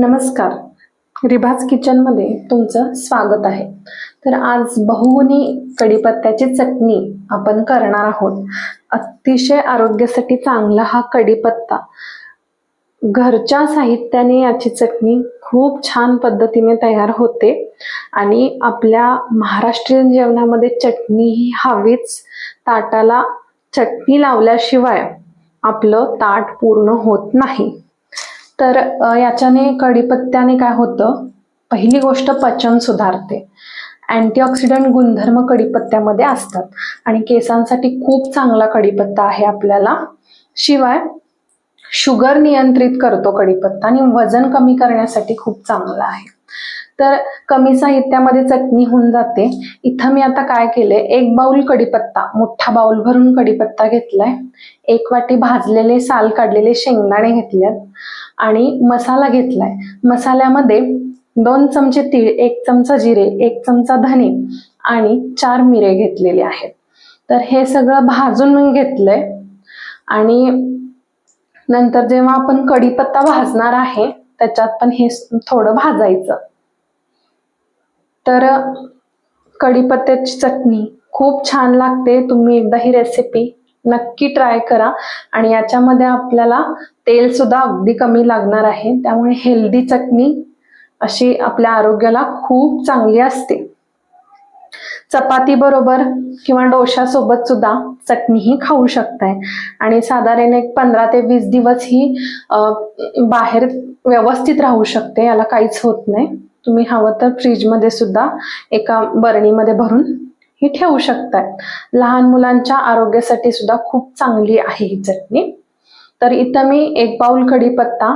नमस्कार. रिभाज किचनमध्ये तुमचं स्वागत आहे. तर आज बहुगुणी कढीपत्त्याची चटणी आपण करणार आहोत. अतिशय आरोग्यासाठी चांगला हा कढीपत्ता. घरच्या साहित्याने याची चटणी खूप छान पद्धतीने तयार होते आणि आपल्या महाराष्ट्रीयन जेवणामध्ये चटणी ही हवीच. ताटाला चटणी लावल्याशिवाय आपलं ताट पूर्ण होत नाही. तर याच्याने कढीपत्त्याने काय होतं? पहिली गोष्ट पचन सुधारते. अँटीऑक्सिडंट गुणधर्म कढीपत्त्यामध्ये असतात. आणि केसांसाठी खूप चांगला कढीपत्ता आहे आपल्याला. शिवाय शुगर नियंत्रित करतो कढीपत्ता आणि वजन कमी करण्यासाठी खूप चांगला आहे. तर कमी साहित्यामध्ये चटणी होऊन जाते. इथं मी आता काय केले एक बाऊल कढीपत्ता मोठा बाऊल भरून कढीपत्ता घेतलाय. एक वाटी भाजलेले साल काढलेले शेंगदाणे घेतल्यात आणि मसाला घेतलाय. मसाल्यामध्ये दोन चमचे तीळ एक चमचा जिरे एक चमचा धने आणि चार मिरे घेतलेले आहेत. तर हे सगळं भाजून घेतलंय. आणि नंतर जेव्हा आपण कढीपत्ता भाजणार आहे त्याच्यात पण हे थोडं भाजायचं. तर कढीपत्त्याची चटणी खूप छान लागते. तुम्ही एकदा ही रेसिपी नक्की ट्राय करा. आणि याच्यामध्ये आपल्याला तेल सुद्धा अगदी कमी लागणार आहे. त्यामुळे हेल्दी चटणी अशी आपल्या आरोग्याला खूप चांगली असते. चपाती बरोबर किंवा डोशासोबत सुद्धा चटणी ही खाऊ शकताय. आणि साधारण एक पंधरा ते वीस दिवस ही बाहेर व्यवस्थित राहू शकते. याला काहीच होत नाही. तुम्ही हवं तर फ्रीजमध्ये सुद्धा एका बरणीमध्ये भरून ही ठेवू शकताय लहान मुलांच्या आरोग्यासाठी सुद्धा खूप चांगली आहे ही चटणी. तर इथं मी एक बाउल कढीपत्ता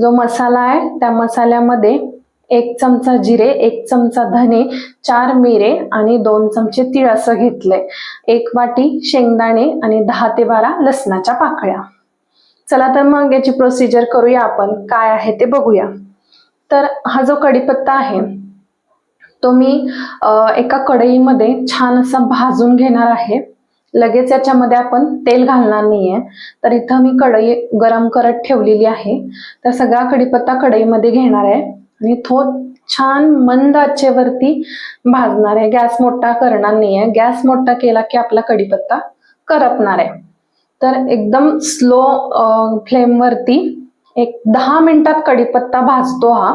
जो मसाला आहे त्या मसाल्यामध्ये एक चमचा जिरे एक चमचा धने चार मिरे आणि दोन चमचे तीळ असं घेतलंय. एक वाटी शेंगदाणे आणि दहा ते बारा लसणाच्या पाकळ्या. चला तर मग याची प्रोसिजर करूया आपण. काय आहे ते बघूया. तर हा जो कढीपत्ता आहे तो मी एका कढईमध्ये छान असा भाजून घेणार आहे. लगेच याच्यामध्ये आपण तेल घालणार नाहीये. तर इथं मी कढई गरम करत ठेवलेली आहे. तर सगळा कढीपत्ता कढईमध्ये घेणार आहे. आणि तो छान मंद आचेवरती भाजणार आहे. गॅस मोठा करणार नाहीये. गॅस मोठा केला की आपला कढीपत्ता करपणार आहे. तर एकदम स्लो फ्लेमवरती एक दहा मिनिटात कढीपत्ता भाजतो हा.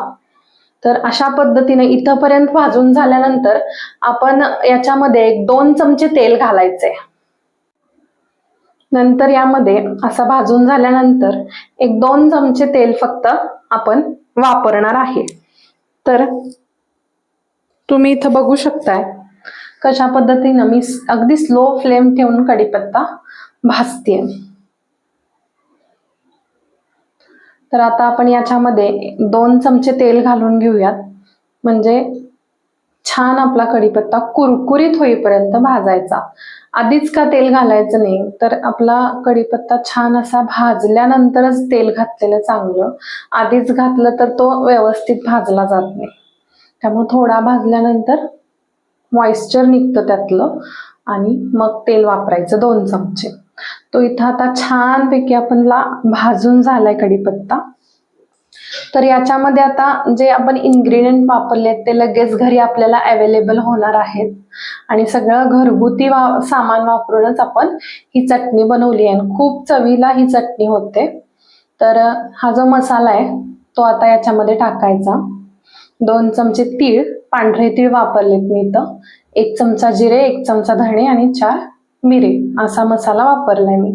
तर अशा पद्धतीने इथंपर्यंत भाजून झाल्यानंतर आपण याच्यामध्ये एक दोन चमचे तेल घालायचे. नंतर यामध्ये असं भाजून झाल्यानंतर एक दोन चमचे तेल फक्त आपण वापरणार आहे. तर तुम्ही इथं बघू शकताय कशा पद्धतीनं मी अगदी स्लो फ्लेम ठेवून कडीपत्ता भाजते तर आता आपण याच्यामध्ये दोन चमचे तेल घालून घेऊयात. म्हणजे छान आपला कढीपत्ता कुरकुरीत होईपर्यंत भाजायचा. आधीच का तेल घालायचं नाही तर आपला कढीपत्ता छान असा भाजल्यानंतरच तेल घातलेलं चांगलं. आधीच घातलं तर तो व्यवस्थित भाजला जात नाही. त्यामुळे थोडा भाजल्यानंतर मॉइश्चर निघतं त्यातलं आणि मग तेल वापरायचं दोन चमचे. तो इथं आता छानपैकी आपणला भाजून झालाय कढीपत्ता. तर याच्यामध्ये आता जे आपण इन्ग्रेडियंट वापरले ते लगेच घरी आपल्याला अवेलेबल होणार आहेत. आणि सगळं घरगुती वा सामान वापरूनच आपण ही चटणी बनवली आहे. आणि खूप चवीला ही चटणी होते. तर हा जो मसाला आहे तो आता याच्यामध्ये टाकायचा. दोन चमचे तीळ पांढरे तीळ वापरलेत मी इथं. एक चमचा जिरे एक चमचा धणे आणि चार मिरे असा मसाला वापरलाय मी.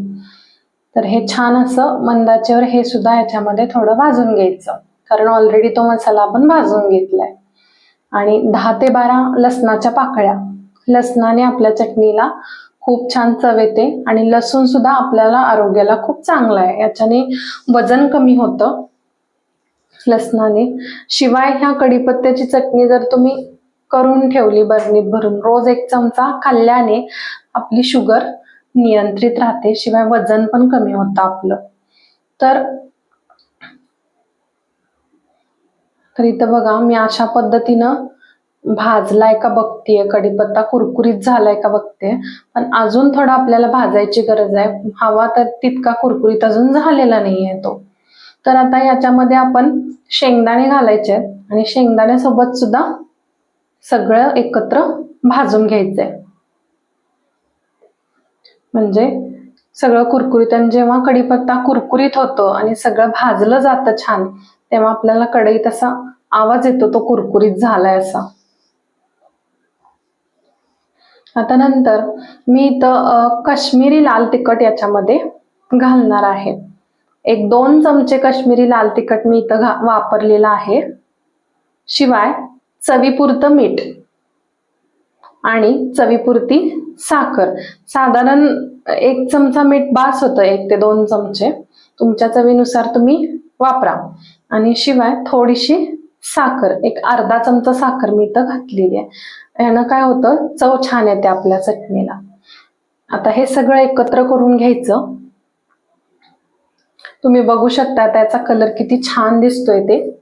तर हे छान असं मंदाचेवर हे सुद्धा याच्यामध्ये थोडं भाजून घ्यायचं. कारण ऑलरेडी तो मसाला आपण भाजून घेतलाय. आणि दहा ते बारा लसणाच्या पाकळ्या. लसणाने आपल्या चटणीला खूप छान चव येते आणि लसूण सुद्धा आपल्याला आरोग्याला खूप चांगला आहे. याच्याने वजन कमी होतं. लसणाने. शिवाय ह्या कढीपत्त्याची चटणी जर तुम्ही करून ठेवली बरणीत भरून रोज एक चमचा खाल्ल्याने आपली शुगर नियंत्रित राहते शिवाय वजन पण कमी होतं आपलं. तर तर इथं बघा मी अशा पद्धतीनं भाजलाय का बघतीये कढीपत्ता कुरकुरीत झालाय का बघते पण अजून थोडा आपल्याला भाजायची गरज आहे. हवा तर तितका कुरकुरीत अजून झालेला नाहीये तो. तर आता याच्यामध्ये आपण शेंगदाणे घालायचे आहेत आणि शेंगदाण्यासोबत सुद्धा सगळं एकत्र भाजून घ्यायचंय. म्हणजे सगळं कुरकुरीत. आणि जेव्हा कढीपत्ता कुरकुरीत होतो आणि सगळं भाजलं जातं छान तेव्हा आपल्याला कढईत असा आवाज येतो तो कुरकुरीत झालाय असा. आता नंतर मी इथं काश्मीरी लाल तिखट याच्यामध्ये घालणार आहे. एक दोन चमचे काश्मीरी लाल तिखट मी इथं वापरलेलं आहे. शिवाय चवीपुरतं मीठ. आणि चवीपुरती साखर. साधारण एक चमचा मीठ बास होतं एक ते दोन चमचे. तुमच्या चवीनुसार तुम्ही वापरा. आणि शिवाय थोडीशी साखर एक अर्धा चमचा साखर मी इथं घातलेली आहे. यानं काय होतं? चव छान येते आपल्या चटणीला. आता हे सगळं एकत्र करून घ्यायचं. तुम्ही बघू शकता त्याचा कलर किती छान दिसतोय ते.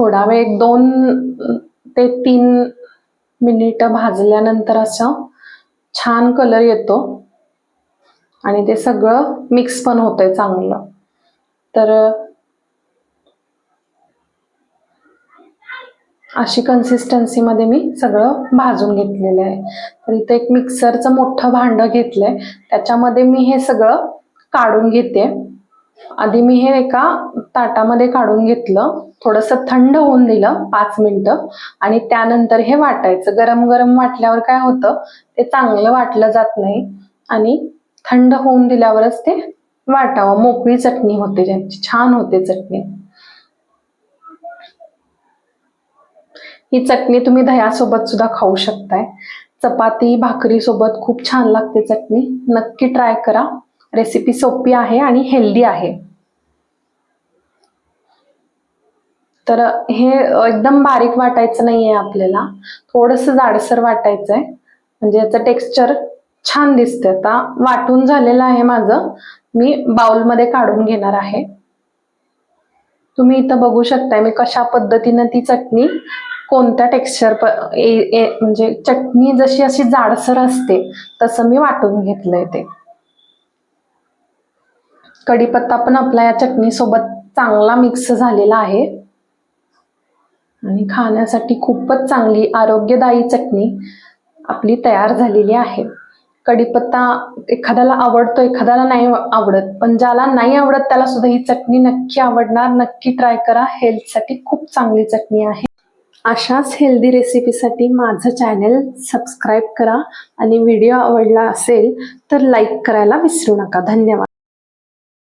थोडा वेळ दोन ते तीन मिनिटं भाजल्यानंतर असं छान कलर येतो. आणि ते सगळं मिक्स पण होतंय चांगलं. तर अशी कन्सिस्टन्सीमध्ये मी सगळं भाजून घेतलेलं आहे. तर इथं एक मिक्सरचं मोठं भांडं घेतलंय. त्याच्यामध्ये मी हे सगळं काढून घेते. आधी मी हे एका ताटामध्ये काढून घेतलं. थोडंसं थंड होऊन दिलं पाच मिनटं. आणि त्यानंतर हे वाटायचं. गरम गरम वाटल्यावर काय होतं? ते चांगलं वाटलं जात नाही. आणि थंड होऊन दिल्यावरच ते वाटावं. मोकळी चटणी होते त्यांची. छान होते चटणी. ही चटणी तुम्ही दह्यासोबत सुद्धा खाऊ शकताय. चपाती भाकरी सोबत खूप छान लागते चटणी. नक्की ट्राय करा. रेसिपी सोपी आहे आणि हेल्दी आहे. तर हे एकदम बारीक वाटायचं नाहीये आपल्याला. थोडंसं जाडसर वाटायचं आहे म्हणजे याचं टेक्स्चर छान दिसते आता वाटून झालेलं आहे माझं. मी बाउलमध्ये काढून घेणार आहे. तुम्ही इथं बघू शकताय मी कशा पद्धतीनं ती चटणी कोणत्या टेक्स्चर म्हणजे चटणी जशी अशी जाडसर असते तसं मी वाटून घेतलंय ते. कढीपत्ता पण आपला या चटणीसोबत चांगला मिक्स झालेला आहे. आणि खाण्यासाठी खूपच चांगली आरोग्यदायी चटणी आपली तयार झालेली आहे. कढीपत्ता एखाद्याला आवडतो एखाद्याला नाही आवडत पण ज्याला नाही आवडत त्याला सुद्धा ही चटणी नक्की आवडणार. नक्की ट्राय करा. हेल्थसाठी खूप चांगली चटणी आहे. अशाच हेल्दी रेसिपीसाठी माझं चॅनल सबस्क्राईब करा. आणि व्हिडिओ आवडला असेल तर लाईक करायला विसरू नका. धन्यवाद.